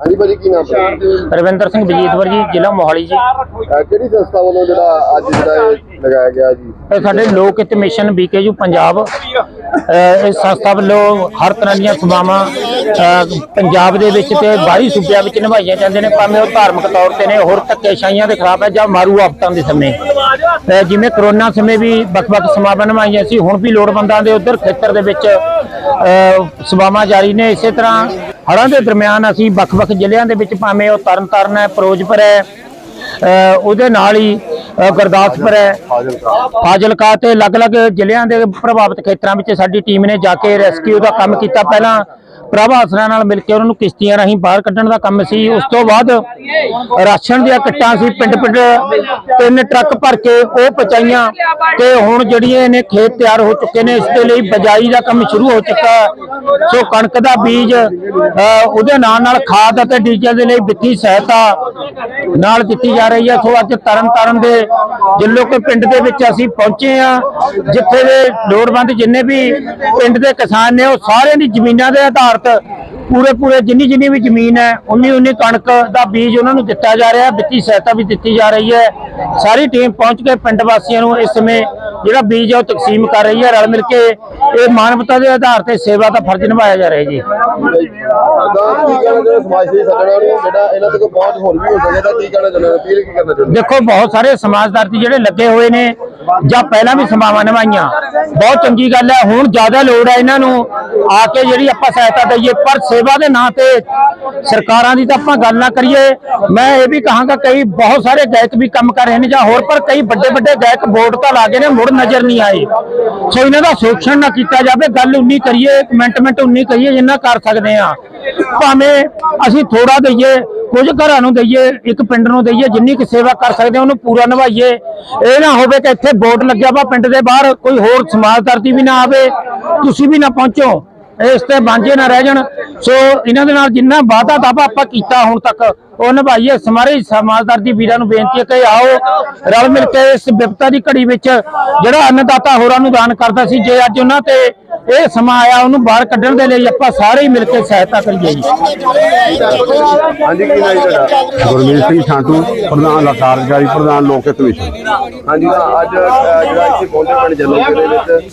ਹਾਂਜੀ ਭਾਜੀ ਕੀ ਨਾਮ ਹੈ ਰਵਿੰਦਰ ਸਿੰਘ ਬਜੀਤਵਰ ਜੀ ਜ਼ਿਲ੍ਹਾ ਮੋਹਾਲੀ ਜੀ। ਅਹ ਕਿਹੜੀ ਸੰਸਥਾ ਵੱਲੋਂ ਜਿਹੜਾ ਅੱਜ ਜਿਹੜਾ ਇਹ ਲਗਾਇਆ ਗਿਆ ਜੀ? ਇਹ ਸਾਡੇ ਲੋਕ ਹਿੱਤ ਮਿਸ਼ਨ ਬੀਕੇਯੂ ਪੰਜਾਬ ਇਸ ਸੰਸਥਾ ਵੱਲੋਂ ਹਰ ਤਰ੍ਹਾਂ ਦੀਆਂ ਸੇਵਾਵਾਂ ਪੰਜਾਬ ਦੇ ਵਿੱਚ ਤੇ ਬਾਹਰੀ ਸੂਬਿਆਂ ਵਿੱਚ ਨਿਭਾਈਆਂ ਜਾਂਦੇ ਨੇ, ਭਾਵੇਂ ਉਹ ਧਾਰਮਿਕ ਤੌਰ ਤੇ ਨੇ, ਹੋਰ ਧੱਕੇਸ਼ਾਹੀਆਂ ਦੇ ਖਿਲਾਫ ਹੈ ਜਾਂ ਮਾਰੂ ਆਫਤਾਂ ਦੇ ਸਮੇਂ। ਜਿਵੇਂ ਕਰੋਨਾ ਸਮੇਂ ਵੀ ਵੱਖ-ਵੱਖ ਸੇਵਾਵਾਂ ਨਿਭਾਈਆਂ ਸੀ, ਹੁਣ ਵੀ ਲੋੜਵੰਦਾਂ ਦੇ ਉਧਰ ਖੇਤਰ ਦੇ ਵਿੱਚ ਸੇਵਾਵਾਂ ਜਾਰੀ ਨੇ। ਇਸੇ ਤਰ੍ਹਾਂ ਹੜ੍ਹਾਂ ਦੇ ਦਰਮਿਆਨ ਅਸੀਂ ਵੱਖ-ਵੱਖ ਜ਼ਿਲ੍ਹਿਆਂ ਦੇ ਵਿੱਚ ਭਾਵੇਂ ਉਹ ਤਰਨਤਾਰਨ ਹੈ, ਫਿਰੋਜ਼ਪੁਰ ਹੈ ਉਹਦੇ ਨਾਲ ਹੀ ਗੁਰਦਾਸਪੁਰ ਹੈ। ਫਾਜ਼ਿਲਕਾ। ਤੇ ਅਲੱਗ-ਅਲੱਗ ਜ਼ਿਲ੍ਹਿਆਂ ਦੇ ਪ੍ਰਭਾਵਿਤ ਖੇਤਰਾਂ ਵਿੱਚ ਸਾਡੀ ਟੀਮ ਨੇ ਜਾ ਕੇ ਰੈਸਕਿਊ ਦਾ ਕੰਮ ਕੀਤਾ। ਪਹਿਲਾਂ ਪ੍ਰਭ ਆਸਰਾ ਨਾਲ ਮਿਲ ਕੇ ਉਹਨਾਂ ਨੂੰ ਕਿਸ਼ਤੀਆਂ ਰਾਹੀਂ ਬਾਹਰ ਕੱਢਣ ਦਾ ਕੰਮ ਸੀ। ਉਸ ਤੋਂ ਬਾਅਦ ਰਾਸ਼ਨ ਦੀਆਂ ਕਿੱਟਾਂ ਸੀ ਪਿੰਡ-ਪਿੰਡ ਤਿੰਨ ਟਰੱਕ ਭਰ ਕੇ ਉਹ ਪਹੁੰਚਾਈਆਂ ਤੇ ਹੁਣ ਜਿਹੜੀਆਂ ਨੇ ਖੇਤ ਤਿਆਰ ਹੋ ਚੁੱਕੇ ਨੇ, ਇਸ ਦੇ ਲਈ ਬਜਾਈ ਦਾ ਕੰਮ ਸ਼ੁਰੂ ਹੋ ਚੁੱਕਾ। ਸੋ ਕਣਕ ਦਾ ਬੀਜ ਉਹਦੇ ਨਾਲ ਨਾਲ ਖਾਦ ਅਤੇ ਡੀਜ਼ਲ ਦੇ ਲਈ ਵਿੱਤੀ ਸਹਾਇਤਾ ਨਾਲ ਦਿੱਤੀ ਜਾ ਰਹੀ ਹੈ। ਸੋ ਅੱਜ ਤਰਨ ਤਾਰਨ ਦੇ ਜਿੱਲੋ ਕੇ ਪਿੰਡ ਦੇ ਵਿੱਚ ਅਸੀਂ ਪਹੁੰਚੇ ਆ ਜਿੱਥੇ ਦੇ ਲੋੜਵੰਦ ਜਿੰਨੇ ਵੀ ਪਿੰਡ ਦੇ ਕਿਸਾਨ ਨੇ, ਉਹ ਸਾਰਿਆਂ ਦੀ ਜ਼ਮੀਨਾਂ ਦੇ ਆਧਾਰ ਆਧਾਰਿਤ ਪੂਰੇ ਪੂਰੇ ਜਿੰਨੀ ਜਿੰਨੀ ਵੀ ਜ਼ਮੀਨ ਹੈ, ਉਨੀ ਉਨੀ ਕਣਕ ਦਾ ਬੀਜ ਉਹਨਾਂ ਨੂੰ ਦਿੱਤਾ ਜਾ ਰਿਹਾ ਹੈ, ਵਿੱਤੀ ਸਹਾਇਤਾ ਵੀ ਦਿੱਤੀ ਜਾ ਰਹੀ ਹੈ। ਸਾਰੀ ਟੀਮ ਪਹੁੰਚ ਕੇ ਪਿੰਡ ਵਾਸੀਆਂ ਨੂੰ ਇਸ ਸਮੇਂ ਜਿਹੜਾ ਬੀਜ ਹੈ ਉਹ ਤਕਸੀਮ ਕਰ ਰਹੀ ਹੈ। ਰਲ ਮਿਲ ਕੇ ਇਹ ਮਾਨਵਤਾ ਦੇ ਆਧਾਰ ਤੇ ਸੇਵਾ ਦਾ ਫਰਜ਼ ਨਿਭਾਇਆ ਜਾ ਰਿਹਾ ਜੀ। ਦੇਖੋ, ਬਹੁਤ ਸਾਰੇ ਸਮਾਜਦਾਰਤੀ ਜਿਹੜੇ ਲੱਗੇ ਹੋਏ ਨੇ ਜਾਂ ਪਹਿਲਾਂ ਵੀ ਸਮਾਵਾਂ ਨਿਭਾਈਆਂ। ਬਹੁਤ ਚੰਗੀ ਗੱਲ ਹੈ। ਹੁਣ ਜ਼ਿਆਦਾ ਲੋੜ ਹੈ ਇਹਨਾਂ ਨੂੰ ਆ ਕੇ ਜਿਹੜੀ ਆਪਾਂ ਸਹਾਇਤਾ ਦਈਏ। ਪਰ ਸੇਵਾ ਦੇ ਨਾਂ ਤੇ ਸਰਕਾਰਾਂ ਦੀ ਤਾਂ ਆਪਾਂ ਗੱਲ ਨਾ ਕਰੀਏ। ਮੈਂ ਇਹ ਵੀ ਕਹਾਂਗਾ, ਕਈ ਬਹੁਤ ਸਾਰੇ ਗਾਇਕ ਵੀ ਕੰਮ ਕਰ ਰਹੇ ਨੇ ਜਾਂ ਹੋਰ, ਪਰ ਕਈ ਵੱਡੇ ਵੱਡੇ ਗਾਇਕ ਬੋਰਡ ਤਾਂ ਲਾ ਗਏ ਨੇ, ਮੁੜ ਨਜ਼ਰ ਨਹੀਂ ਆਏ। ਸੋ ਇਹਨਾਂ ਦਾ ਸ਼ੋਸ਼ਣ ਨਾ ਕੀਤਾ ਜਾਵੇ। ਗੱਲ ਉਨੀ ਕਰੀਏ ਕਮੈਂਟਮੈਂਟ ਉਨੀ ਕਰੀਏ ਜਿੰਨਾ ਕਰ ਸਕਦੇ ਆ ਭਾਵੇਂ ਅਸੀਂ ਥੋੜਾ ਦਈਏ ਕੁਝ ਘਰਾਂ ਨੂੰ ਦਈਏ, ਇੱਕ ਪਿੰਡ ਨੂੰ ਦਈਏ, ਜਿੰਨੀ ਕੁ ਸੇਵਾ ਕਰ ਸਕਦੇ ਉਹਨੂੰ ਪੂਰਾ ਨਿਭਾਈਏ। ਇਹ ਨਾ ਹੋਵੇ ਕਿ ਇੱਥੇ ਬੋਰਡ ਲੱਗਿਆ ਵਾ ਪਿੰਡ ਦੇ ਬਾਹਰ ਕੋਈ ਹੋਰ ਸਮਾਜਦਾਰਤੀ ਵੀ ਨਾ ਆਵੇ, ਤੁਸੀਂ ਵੀ ਨਾ ਪਹੁੰਚੋ, ਇਸ ਤੇ ਬਾਂਝੇ ਨਾ ਰਹਿ ਜਾਣ। ਸੋ ਇਹਨਾਂ ਦੇ ਨਾਲ ਜਿੰਨਾ ਵਾਅਦਾ ਦਾਵਾ ਆਪਾਂ ਕੀਤਾ ਹੁਣ ਤੱਕ, ਉਹ ਨਿਭਾਈਏ। ਸਾਰੇ ਸਮਾਜਦਾਰ ਦੀ ਵੀਰਾਂ ਨੂੰ ਬੇਨਤੀ ਹੈ ਕਿ ਆਓ, ਰਲ ਮਿਲ ਕੇ ਇਸ ਵਿਪਤਾ ਦੀ ਘੜੀ ਵਿੱਚ ਜਿਹੜਾ ਅੰਨਦਾਤਾ ਹੋਰਾਂ ਨੂੰ ਦਾਨ ਕਰਦਾ ਸੀ, ਜੇ ਅੱਜ ਉਹਨਾਂ ਤੇ ਇਹ ਸਮਾਂ ਆਇਆ ਉਹਨੂੰ ਬਾਹਰ ਕੱਢਣ ਦੇ ਲਈ ਆਪਾਂ ਸਾਰੇ ਹੀ ਮਿਲ ਕੇ ਸਹਾਇਤਾ ਕਰੀਏ ਜੀ। ਹਾਂਜੀ ਕੀ ਨਾਮ ਤੁਹਾਡਾ? ਗੁਰਮੀਤ ਸਿੰਘ ਛਾਂਟੂ ਪ੍ਰਧਾਨ ਕਾਰਜਕਾਰੀ ਪ੍ਰਧਾਨ ਲੋਕ ਹਿੱਤ ਮਿਸ਼ਨ ਹਾਂਜੀ ਤਾਂ ਅੱਜ ਜਿਹੜਾ ਇੱਥੇ ਪਹੁੰਚੇ ਪਿੰਡ ਜਲੋਕੇ ਦੇ ਵਿੱਚ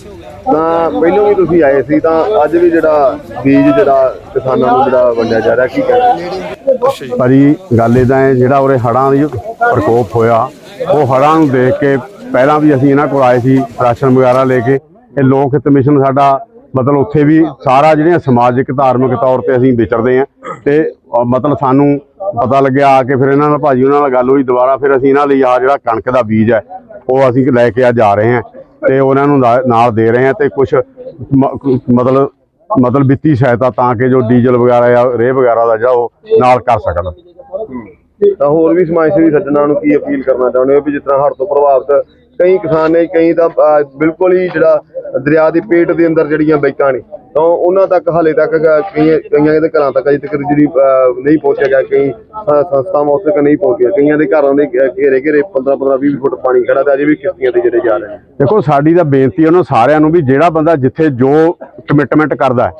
ਤਾਂ ਪਹਿਲਾਂ ਵੀ ਤੁਸੀਂ ਆਏ ਸੀ ਤਾਂ ਅੱਜ ਵੀ ਜਿਹੜਾ ਬੀਜ ਜਿਹੜਾ ਕਿਸਾਨਾਂ ਨੂੰ ਜਿਹੜਾ ਵੰਡਿਆ ਜਾ ਰਿਹਾ ਕੀ ਕਹਿੰਦੇ ਭਾਜੀ ਗੱਲ ਇਦਾਂ ਹੈ ਜਿਹੜਾ ਉਰੇ ਹੜਾਂ ਦੀ ਪ੍ਰਕੋਪ ਹੋਇਆ ਉਹ ਹੜਾਂ ਨੂੰ ਦੇਖ ਕੇ ਪਹਿਲਾਂ ਵੀ ਅਸੀਂ ਇਹਨਾਂ ਕੋਲ ਆਏ ਸੀ ਰਾਸ਼ਨ ਵਗੈਰਾ ਲੈ ਕੇ। ਇਹ ਲੋਕ ਹਿੱਤ ਮਿਸ਼ਨ ਸਾਡਾ ਮਤਲਬ ਉੱਥੇ ਵੀ ਸਾਰਾ ਜਿਹੜੀਆਂ ਸਮਾਜਿਕ, ਧਾਰਮਿਕ ਤੌਰ ਤੇ ਅਸੀਂ ਵਿਚਰਦੇ ਆ ਤੇ ਮਤਲਬ ਸਾਨੂੰ ਪਤਾ ਲੱਗਿਆ ਆ ਕੇ ਫਿਰ ਇਹਨਾਂ ਨਾਲ ਭਾਜੀ ਉਹਨਾਂ ਨਾਲ ਗੱਲ ਹੋਈ, ਦੁਬਾਰਾ ਫਿਰ ਅਸੀਂ ਇਹਨਾਂ ਲਈ ਆ ਜਿਹੜਾ ਕਣਕ ਦਾ ਬੀਜ ਹੈ, ਉਹ ਅਸੀਂ ਲੈ ਕੇ ਅੱਜ ਆ ਰਹੇ ਹਾਂ ਤੇ ਉਹਨਾਂ ਨੂੰ ਨਾਲ ਦੇ ਰਹੇ ਹਾਂ ਤੇ ਕੁਝ ਮਤਲਬ ਮਤਲਬ ਵਿੱਤੀ ਸਹਾਇਤਾ ਤਾਂ ਕਿ ਜੋ ਡੀਜ਼ਲ ਵਗੈਰਾ ਜਾਂ ਰੇਹ ਵਗੈਰਾ ਦਾ ਜਿਹੜਾ ਉਹ ਨਾਲ ਕਰ ਸਕਣ। ਤਾਂ ਹੋਰ ਵੀ ਸਮਾਜ ਸੇਵੀ ਸੱਜਣਾ ਨੂੰ ਕੀ ਅਪੀਲ ਕਰਨਾ ਚਾਹੁੰਦੇ ਹੋ ਵੀ ਜਿਸ ਤਰ੍ਹਾਂ ਹੜ੍ਹ ਤੋਂ ਪ੍ਰਭਾਵਿਤ ਕਈ ਕਿਸਾਨ ਨੇ, ਕਈ ਤਾਂ ਬਿਲਕੁਲ ਹੀ ਜਿਹੜਾ ਦਰਿਆ ਦੀ ਪੇਟ ਦੇ ਅੰਦਰ ਜਿਹੜੀਆਂ ਬਾਈਕਾਂ ਨੇ, ਤਾਂ ਉਹਨਾਂ ਤੱਕ ਹਾਲੇ ਤੱਕ ਕਈ ਕਈਆਂ ਦੇ ਘਰਾਂ ਤੱਕ ਅਜੇ ਤੱਕ ਜਿਹੜੀ ਨਹੀਂ ਪਹੁੰਚਿਆ ਗਿਆ, ਕਈ ਸੰਸਥਾਵਾਂ ਉਸ ਤੱਕ ਨਹੀਂ ਪਹੁੰਚੀਆਂ, ਕਈਆਂ ਦੇ ਘਰਾਂ ਦੇ ਘ- ਘੇਰੇ ਘੇਰੇ 15 15 20 ਫੁੱਟ ਪਾਣੀ ਖੜਾ ਤੇ ਅਜੇ ਵੀ ਕਿਸ਼ਤੀਆਂ ਤੇ ਜਿਹੜੇ ਜਾ ਰਹੇ ਦੇਖੋ, ਸਾਡੀ ਤਾਂ ਬੇਨਤੀ ਹੈ ਉਹਨਾਂ ਸਾਰਿਆਂ ਨੂੰ ਵੀ ਜਿਹੜਾ ਬੰਦਾ ਜਿੱਥੇ ਜੋ ਕਮਿਟਮੈਂਟ ਕਰਦਾ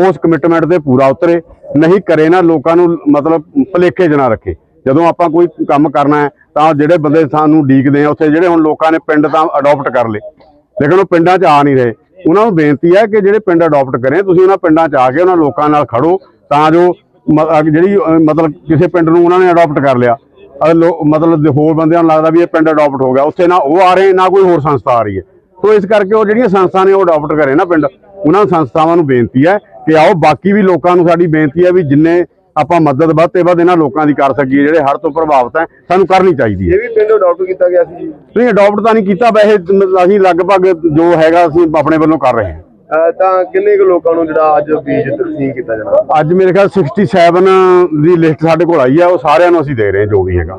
ਉਸ ਕਮਿਟਮੈਂਟ ਤੇ ਪੂਰਾ ਉਤਰੇ, ਨਹੀਂ ਕਰੇ ਨਾ ਲੋਕਾਂ ਨੂੰ ਮਤਲਬ ਭੁਲੇਖੇ 'ਚ ਨਾ ਰੱਖੇ। ਜਦੋਂ ਆਪਾਂ ਕੋਈ ਕੰਮ ਕਰਨਾ ਹੈ, ਤਾਂ ਜਿਹੜੇ ਬੰਦੇ ਸਾਨੂੰ ਡੀਕਦੇ ਆ, ਉੱਥੇ ਜਿਹੜੇ ਹੁਣ ਲੋਕਾਂ ਨੇ ਪਿੰਡ ਤਾਂ ਅਡਾਪਟ ਕਰ ਲਏ। ਲੇਕਿਨ ਉਹ ਪਿੰਡਾਂ 'ਚ ਆ ਨਹੀਂ ਰਹੇ। ਉਹਨਾਂ ਨੂੰ ਬੇਨਤੀ ਹੈ ਕਿ ਜਿਹੜੇ ਪਿੰਡ ਅਡਾਪਟ ਕਰੇ, ਤੁਸੀਂ ਉਹਨਾਂ ਪਿੰਡਾਂ 'ਚ ਆ ਕੇ ਉਹਨਾਂ ਲੋਕਾਂ ਨਾਲ ਖੜੋ, ਤਾਂ ਜੋ ਮ- ਜਿਹੜੀ ਮਤਲਬ ਕਿਸੇ ਪਿੰਡ ਨੂੰ ਉਹਨਾਂ ਨੇ ਅਡਾਪਟ ਕਰ ਲਿਆ। ਲੋ- ਮਤਲਬ ਹੋਰ ਬੰਦਿਆਂ ਨੂੰ ਲੱਗਦਾ ਵੀ ਇਹ ਪਿੰਡ ਅਡਾਪਟ ਹੋ ਗਿਆ, ਉੱਥੇ ਨਾ ਉਹ ਆ ਰਹੇ, ਨਾ ਕੋਈ ਹੋਰ ਸੰਸਥਾ ਆ ਰਹੀ ਹੈ। ਸੋ ਇਸ ਕਰਕੇ ਉਹ ਜਿਹੜੀਆਂ ਸੰਸਥਾ ਨੇ ਉਹ ਅਡਾਪਟ ਕਰੇ ਨਾ ਪਿੰਡ। ਉਹਨਾਂ ਸੰਸਥਾਵਾਂ ਨੂੰ ਬੇਨਤੀ ਹੈ ਕਿ ਆਓ, ਬਾਕੀ ਵੀ ਲੋਕਾਂ ਨੂੰ ਸਾਡੀ ਬੇਨਤੀ ਹੈ ਵੀ ਜਿੰਨੇ ਆਪਾਂ ਮਦਦ ਵੱਧ ਤੇ ਵੱਧ ਇਹਨਾਂ ਲੋਕਾਂ ਦੀ ਕਰ ਸਕੀਏ ਜਿਹੜੇ ਹੜ੍ਹ ਤੋਂ ਪ੍ਰਭਾਵਿਤ ਹੈ ਸਾਨੂੰ ਕਰਨੀ ਚਾਹੀਦੀ ਹੈ। ਇਹ ਵੀ ਪਿੰਡ ਅਡਾਪਟ ਕੀਤਾ ਗਿਆ ਸੀ ਜੀ? ਨਹੀਂ ਅਡਾਪਟ ਤਾਂ ਨਹੀਂ ਕੀਤਾ ਵੈਸੇ ਅਸੀਂ ਲਗਭਗ ਜੋ ਹੈਗਾ ਅਸੀਂ ਆਪਣੇ ਵੱਲੋਂ ਕਰ ਰਹੇ ਹਾਂ। ਤਾਂ ਕਿੰਨੇ ਕੁ ਲੋਕਾਂ ਨੂੰ ਜਿਹੜਾ ਅੱਜ ਬੀਜ ਤਕਸੀਮ ਕੀਤਾ ਜਾਣਾ? ਅੱਜ ਮੇਰੇ ਖਿਆਲ 67 ਦੀ ਲਿਸਟ ਸਾਡੇ ਕੋਲ ਆਈ ਹੈ ਉਹ ਸਾਰਿਆਂ ਨੂੰ ਅਸੀਂ ਦੇ ਰਹੇ ਜੋ ਵੀ ਹੈਗਾ।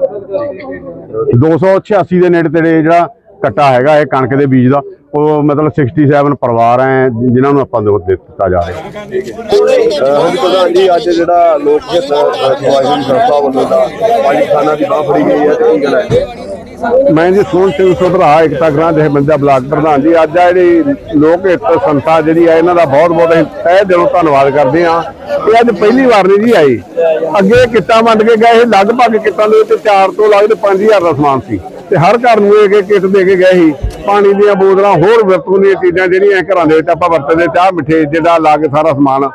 286 ਦੇ ਨੇੜੇ ਤੇੜੇ ਜਿਹੜਾ ਕੱਟਾ ਹੈਗਾ ਇਹ ਕਣਕ ਦੇ ਬੀਜ ਦਾ। ਉਹ ਮਤਲਬ 67 ਪਰਿਵਾਰ ਹੈ ਜਿਨ੍ਹਾਂ ਨੂੰ ਆਪਾਂ ਦੇ ਦਿੱਤਾ ਜਾ ਰਿਹਾ। ਪ੍ਰਧਾਨ ਜੀ ਅੱਜ ਜਿਹੜਾ ਲੋਕ ਹਿੱਤ ਸੇਵੀ ਸੰਸਥਾ ਵੱਲੋਂ ਦਾ ਪੰਜ ਕਿਸਾਨਾਂ ਦੀ ਬਾਹ ਫੜੀ ਗਈ ਹੈ ਤੇ ਕੀ ਕਹਿਣਾ ਹੈ? ਮੈਂ ਜੀ ਸੋਹਣ ਸਿੰਘ ਸੁਧਰਾ ਇਕਤਾ ਗ੍ਰਾਂ ਦੇ ਬੰਦਾ ਬਲਾਕ ਪ੍ਰਧਾਨ ਜੀ। ਅੱਜ ਆ ਜਿਹੜੀ ਲੋਕ ਹਿੱਤ ਸੰਸਥਾ ਜਿਹੜੀ ਆ ਇਹਨਾਂ ਦਾ ਬਹੁਤ ਬਹੁਤ ਅਸੀਂ ਤਹਿ ਦਿਲੋਂ ਧੰਨਵਾਦ ਕਰਦੇ ਆ ਇਹ ਅੱਜ ਪਹਿਲੀ ਵਾਰ ਨਹੀਂ ਜੀ ਆਈ। ਅੱਗੇ ਕਿੱਟਾਂ ਵੰਡ ਕੇ ਗਏ ਲਗਭਗ ਕਿੱਟਾਂ ਦੇ ਵਿੱਚ 4 ਤੋਂ ਲੱਗ 5000 ਦਾ ਸਮਾਨ ਸੀ। ਤੇ ਹਰ ਘਰ ਨੂੰ ਇਹ ਇੱਕ ਕਿੱਟ ਦੇ ਕੇ ਗਏ ਸੀ। ਪਾਣੀ ਦੀਆਂ ਬੋਤਲਾਂ ਹੋਰ ਵਰਤੋਂ ਦੀਆਂ ਚੀਜ਼ਾਂ ਜਿਹੜੀਆਂ ਘਰਾਂ ਦੇ ਵਿੱਚ ਆਪਾਂ ਵਰਤਦੇ, ਚਾਹ, ਮਿੱਠੇ ਜਿਹੜਾ ਲਾ ਕੇ ਸਾਰਾ ਸਮਾਨ।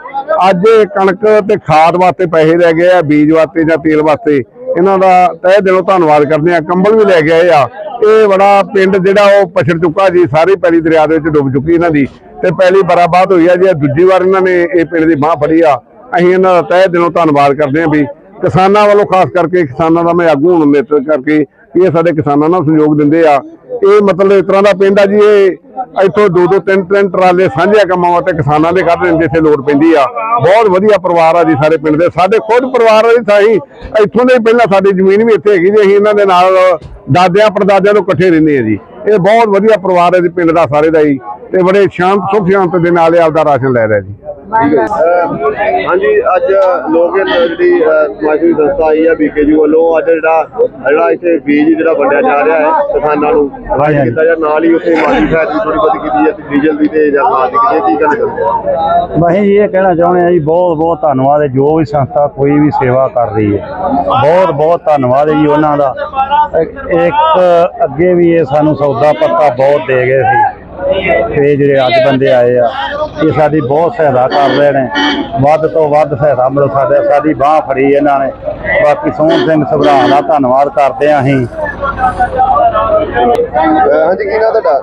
ਅੱਜ ਕਣਕ ਤੇ ਖਾਦ ਵਾਸਤੇ ਪੈਸੇ ਲੈ ਗਏ ਆ, ਬੀਜ ਵਾਸਤੇ ਜਾਂ ਤੇਲ ਵਾਸਤੇ। ਇਹਨਾਂ ਦਾ ਤਹਿ ਦਿਲੋਂ ਧੰਨਵਾਦ ਕਰਦੇ ਆ ਕੰਬਲ ਵੀ ਲੈ ਕੇ ਆਏ ਆ। ਇਹ ਬੜਾ ਪਿੰਡ ਜਿਹੜਾ ਉਹ ਪਛੜ ਚੁੱਕਾ ਜੀ, ਸਾਰੀ ਪੈਲੀ ਦਰਿਆ ਦੇ ਵਿੱਚ ਡੁੱਬ ਚੁੱਕੀ ਇਹਨਾਂ ਦੀ। ਤੇ ਪਹਿਲੀ ਬਰਾਬਾਦ ਹੋਈ ਆ ਜੀ ਦੂਜੀ ਵਾਰ ਇਹਨਾਂ ਨੇ ਇਹ ਪਿੰਡ ਦੀ ਬਾਹ ਫੜੀ ਆ। ਅਸੀਂ ਇਹਨਾਂ ਦਾ ਤਹਿ ਦਿਲੋਂ ਧੰਨਵਾਦ ਕਰਦੇ ਆ ਵੀ ਕਿਸਾਨਾਂ ਵੱਲੋਂ ਖਾਸ ਕਰਕੇ ਕਿਸਾਨਾਂ ਦਾ ਮੈਂ ਆਗੂ ਹੋਣ ਦੇ ਕਰਕੇ ਇਹ ਸਾਡੇ ਕਿਸਾਨਾਂ ਨਾਲ ਸਹਿਯੋਗ ਦਿੰਦੇ ਆ। ਇਹ ਮਤਲਬ ਇਸ ਤਰ੍ਹਾਂ ਦਾ ਪਿੰਡ ਆ ਜੀ, ਇਹ ਇੱਥੋਂ ਦੋ ਦੋ ਤਿੰਨ ਤਿੰਨ ਟਰਾਲੇ ਸਾਂਝੇ ਕੰਮਾਂ ਵਾਸਤੇ ਕਿਸਾਨਾਂ ਦੇ ਕੱਢ ਦਿੰਦੇ ਜਿੱਥੇ ਲੋੜ ਪੈਂਦੀ ਆ। ਬਹੁਤ ਵਧੀਆ ਪਰਿਵਾਰ ਆ ਜੀ ਸਾਰੇ ਪਿੰਡ ਦੇ। ਸਾਡੇ ਖੁਦ ਪਰਿਵਾਰ ਆ ਜੀ ਸਾਈ ਇੱਥੋਂ ਦੇ ਪਹਿਲਾਂ ਸਾਡੀ ਜ਼ਮੀਨ ਵੀ ਇੱਥੇ ਹੈਗੀ ਜੀ, ਅਸੀਂ ਇਹਨਾਂ ਦੇ ਨਾਲ ਦਾਦਿਆਂ ਪੜਦਾਦਿਆਂ ਤੋਂ ਇਕੱਠੇ ਰਹਿੰਦੇ ਆ ਜੀ। ਇਹ ਬਹੁਤ ਵਧੀਆ ਪਰਿਵਾਰ ਹੈ ਜੀ, ਪਿੰਡ ਦਾ ਸਾਰੇ ਦਾ ਜੀ ਤੇ ਬੜੇ ਸ਼ਾਂਤ, ਸੁਖ ਸ਼ਾਂਤ ਦੇ ਨਾਲ ਇਹ ਆਪਦਾ ਰਾਸ਼ਨ ਲੈ ਰਿਹਾ ਜੀ। ਹਾਂਜੀ ਅੱਜ ਲੋਕ ਜਿਹੜੀ ਅਹ, ਸਮਾਜਿਕ ਸੰਸਥਾ ਆਈ ਹੈ ਬੀਕੇਯੂ ਵੱਲੋਂ। ਅੱਜ ਜਿਹੜਾ ਜਿਹੜਾ ਇੱਥੇ ਬੀਜ ਜਿਹੜਾ ਵੰਡਿਆ ਜਾ ਰਿਹਾ ਹੈ ਕਿਸਾਨਾਂ ਨੂੰ ਰਾਜ ਕੀਤਾ ਜਾਂ ਨਾਲ ਹੀ ਉੱਥੇ ਮਾਲੀ ਖੈਰ ਦੀ ਥੋੜੀ ਬਹੁਤੀ ਕੀਤੀ ਹੈ ਤੇ ਡੀਜ਼ਲ ਦੀ ਤੇ ਜਾਂ ਖਾਦ ਦੀ ਕੀਤੀ। ਕੀ ਚਾਹੁੰਦੇ ਹੋ ਅਸੀਂ ਇਹ ਕਹਿਣਾ ਚਾਹੁੰਦੇ ਹਾਂ ਜੀ ਬਹੁਤ ਬਹੁਤ ਧੰਨਵਾਦ ਹੈ ਜੋ ਵੀ ਸੰਸਥਾ ਕੋਈ ਵੀ ਸੇਵਾ ਕਰ ਰਹੀ ਹੈ। ਬਹੁਤ ਬਹੁਤ ਧੰਨਵਾਦ ਹੈ ਜੀ ਉਹਨਾਂ ਦਾ। ਇੱਕ ਅੱਗੇ ਵੀ ਇਹ ਸਾਨੂੰ ਸੌਦਾ ਪੱਤਾ ਬਹੁਤ ਦੇ ਗਏ ਸੀ। ਤੇ ਜਿਹੜੇ ਅੱਜ ਬੰਦੇ ਆਏ ਆ ਇਹ ਸਾਡੀ ਬਹੁਤ ਸਹਾਇਤਾ ਕਰ ਰਹੇ ਨੇ। ਵੱਧ ਤੋਂ ਵੱਧ ਸਹਾਇਤਾ ਮਤਲਬ ਸਾਡੇ ਸਾਡੀ ਬਾਹ ਫੜੀ ਇਹਨਾਂ ਨੇ। ਬਾਕੀ ਸੋਹਣ ਸਿੰਘ ਸਭਰਾ ਦਾ ਧੰਨਵਾਦ ਕਰਦੇ ਹਾਂ ਅਸੀਂ। ਹਾਂਜੀ ਕੀ ਨਾਮ ਤੁਹਾਡਾ?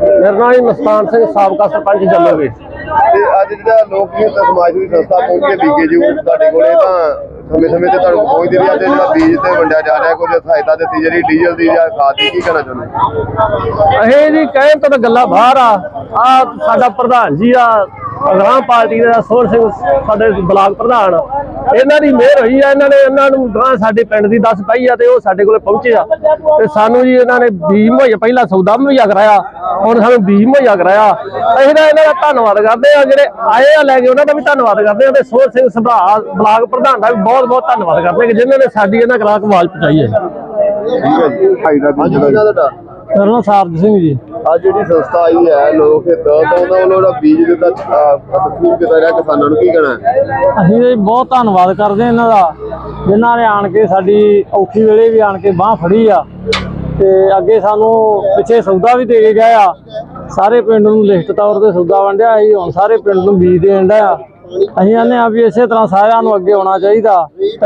ਮੇਰਾ ਨਾਮ ਜੀ ਮਸਤਾਨ ਸਿੰਘ ਸਾਬਕਾ ਸਰਪੰਚ ਜੰਮੋਗੇ ਤੇ ਅੱਜ ਜਿਹੜਾ ਲੋਕ ਹਿੱਤ ਸਮਾਜਿਕ ਸੰਸਥਾ ਪਹੁੰਚੇ ਬੀਕੇਯੂ ਤੁਹਾਡੇ ਕੋਲੇ ਤਾਂ ਸਮੇਂ ਸਮੇਂ ਤੇ ਤੁਹਾਨੂੰ ਪਹੁੰਚਦੀ ਰਹੀ ਹੈ ਤੇ ਜਿਹੜਾ ਬੀਜ ਤੇ ਵੰਡਿਆ ਜਾ ਰਿਹਾ, ਕੋਈ ਸਹਾਇਤਾ ਦਿੱਤੀ ਜਿਹੜੀ ਡੀਜ਼ਲ ਦੀ ਜਾਂ ਖਾਦ ਦੀ, ਕੀ ਕਹਿਣਾ ਚਾਹੁੰਦੇ ਹੋ? ਇਹ ਜੀ ਕਹਿਣ ਤੋਂ ਤਾਂ ਗੱਲਾਂ ਬਾਹਰ ਆ ਆ ਸਾਡਾ ਪ੍ਰਧਾਨ ਜੀ ਆ ਅਗਰਾਂ ਪਾਰਟੀ ਦਾ ਸੋਹਣ ਸਿੰਘ, ਸਾਡੇ ਬਲਾਕ ਪ੍ਰਧਾਨ ਇਹਨਾਂ ਦੀ ਮਿਹਰ ਹੋਈ ਆ ਇਹਨਾਂ ਨੇ ਇਹਨਾਂ ਨੂੰ ਗਾਂ ਸਾਡੇ ਪਿੰਡ ਦੀ ਦੱਸ ਪਾਈ ਆ ਤੇ ਉਹ ਸਾਡੇ ਕੋਲੇ ਪਹੁੰਚੇ ਆ। ਤੇ ਸਾਨੂੰ ਜੀ ਇਹਨਾਂ ਨੇ ਬੀਜ ਮੁਹੱਈਆ ਪਹਿਲਾਂ ਸੌਦਾ ਮੁਹੱਈਆ ਕਰਾਇਆ ਹੁਣ ਸਾਨੂੰ ਬੀਜ ਮੁਹੱਈਆ ਕਰਾਇਆ। ਅਸੀਂ ਤਾਂ ਇਹਨਾਂ ਦਾ ਧੰਨਵਾਦ ਕਰਦੇ ਆ ਜਿਹੜੇ ਆਏ ਆ ਲੈ ਕੇ ਉਹਨਾਂ ਦਾ ਵੀ ਧੰਨਵਾਦ ਕਰਦੇ ਆ ਤੇ ਸੋਹਣ ਸਿੰਘ ਸਭਾ ਬਲਾਕ ਪ੍ਰਧਾਨ ਦਾ ਵੀ ਬਹੁਤ ਬਹੁਤ ਧੰਨਵਾਦ ਕਰਦੇ ਆ ਕਿ ਜਿਨ੍ਹਾਂ ਨੇ ਸਾਡੀ ਇਹਨਾਂ ਕਲਾਕ ਆਵਾਜ਼ ਪਹੁੰਚਾਈ ਹੈ। ਹਾਂਜੀ ਕੀ ਨਾਮ ਤੁਹਾਡਾ ਮੇਰਾ ਨਾਮ ਸਾਰਦ ਸਿੰਘ ਜੀ। ਅੱਜ ਜਿਹੜੀ ਸੰਸਥਾ ਆਈ ਹੈ ਲੋਕ ਹਿੱਤ ਤਾਂ ਉਹਨਾਂ ਵੱਲੋਂ ਜਿਹੜਾ ਬੀਜ ਦਿੱਤਾ ਅਹ, ਤਕਸੀਮ ਰਿਹਾ ਕਿਸਾਨਾਂ ਨੂੰ ਕੀ ਕਹਿਣਾ ਅਸੀਂ ਜੀ ਬਹੁਤ ਧੰਨਵਾਦ ਕਰਦੇ ਇਹਨਾਂ ਦਾ ਜਿਨ੍ਹਾਂ ਨੇ ਆਣ ਕੇ ਸਾਡੀ ਔਖੀ ਵੇਲੇ ਵੀ ਆਣ ਕੇ ਬਾਹ ਫੜੀ ਆ ਤੇ ਅੱਗੇ ਸਾਨੂੰ ਪਿੱਛੇ ਸੌਦਾ ਵੀ ਦੇ ਕੇ ਗਏ ਆ। ਸਾਰੇ ਪਿੰਡ ਨੂੰ ਲਿਖਤ ਤੌਰ ਤੇ ਸੌਦਾ ਵੰਡਿਆ ਅਸੀਂ ਹੁਣ ਸਾਰੇ ਪਿੰਡ ਨੂੰ ਬੀਜ ਦੇਣ ਡਿਆ ਅਸੀਂ ਆਨੇ ਆ ਵੀ ਇਸੇ ਤਰ੍ਹਾਂ ਸਾਰਿਆਂ ਨੂੰ ਅੱਗੇ ਆਉਣਾ ਚਾਹੀਦਾ।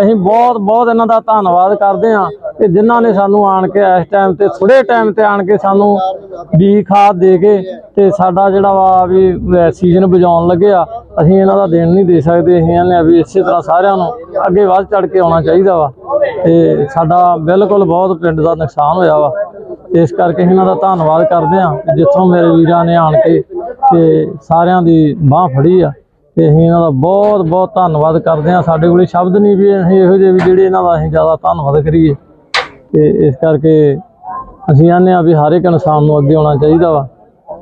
ਅਸੀਂ ਬਹੁਤ ਬਹੁਤ ਇਹਨਾਂ ਦਾ ਧੰਨਵਾਦ ਕਰਦੇ ਹਾਂ। ਕਿ ਜਿਨ੍ਹਾਂ ਨੇ ਸਾਨੂੰ ਆਣ ਕੇ ਇਸ ਟਾਈਮ ਤੇ ਥੋੜੇ ਟਾਈਮ ਤੇ ਆਣ ਕੇ ਸਾਨੂੰ ਬੀ ਖਾਦ ਦੇ ਕੇ ਤੇ ਸਾਡਾ ਜਿਹੜਾ ਵਾ ਵੀ ਸੀਜ਼ਨ ਬਜਾਉਣ ਲੱਗੇ ਆ, ਅਸੀਂ ਇਹਨਾਂ ਦਾ ਦੇਣ ਨਹੀਂ ਦੇ ਸਕਦੇ। ਅਸੀਂ ਇਹਨਾਂ ਆ ਵੀ ਇਸੇ ਤਰ੍ਹਾਂ ਸਾਰਿਆਂ ਨੂੰ ਅੱਗੇ ਵੱਧ ਚੜ ਕੇ ਆਉਣਾ ਚਾਹੀਦਾ ਵਾ। ਤੇ ਸਾਡਾ ਬਿਲਕੁਲ ਬਹੁਤ ਪਿੰਡ ਦਾ ਨੁਕਸਾਨ ਹੋਇਆ ਵਾ। ਇਸ ਕਰਕੇ ਅਸੀਂ ਇਹਨਾਂ ਦਾ ਧੰਨਵਾਦ ਕਰਦੇ ਹਾਂ ਜਿੱਥੋਂ ਮੇਰੇ ਵੀਰਾਂ ਨੇ ਆਣ ਕੇ ਤੇ ਸਾਰਿਆਂ ਦੀ ਬਾਹ ਫੜੀ ਆ। ਤੇ ਅਸੀਂ ਇਹਨਾਂ ਦਾ ਬਹੁਤ ਬਹੁਤ ਧੰਨਵਾਦ ਕਰਦੇ ਹਾਂ। ਸਾਡੇ ਕੋਲੇ ਸ਼ਬਦ ਨਹੀਂ ਵੀ ਅਸੀਂ ਇਹੋ ਜਿਹੇ ਵੀ ਜਿਹੜੇ ਇਹਨਾਂ ਦਾ ਅਸੀਂ ਜ਼ਿਆਦਾ ਧੰਨਵਾਦ ਕਰੀਏ। ਤੇ ਇਸ ਕਰਕੇ ਅਸੀਂ ਆਨੇ ਆ ਵੀ ਹਰ ਇੱਕ ਇਨਸਾਨ ਨੂੰ ਅੱਗੇ ਆਉਣਾ ਚਾਹੀਦਾ ਵਾ।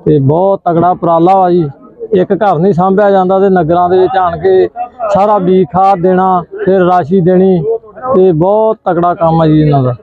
ਤੇ ਬਹੁਤ ਤਕੜਾ ਉਪਰਾਲਾ ਵਾ ਜੀ। ਇੱਕ ਘਰ ਨਹੀਂ ਸੰਭਿਆ ਜਾਂਦਾ ਤੇ ਨਗਰਾਂ ਦੇ ਵਿੱਚ ਆਣ ਕੇ ਸਾਰਾ ਬੀਜ ਖਾਦ ਦੇਣਾ, ਫਿਰ ਰਾਸ਼ੀ ਦੇਣੀ ਤੇ ਬਹੁਤ ਤਕੜਾ ਕੰਮ ਆ ਜੀ ਇਹਨਾਂ ਦਾ।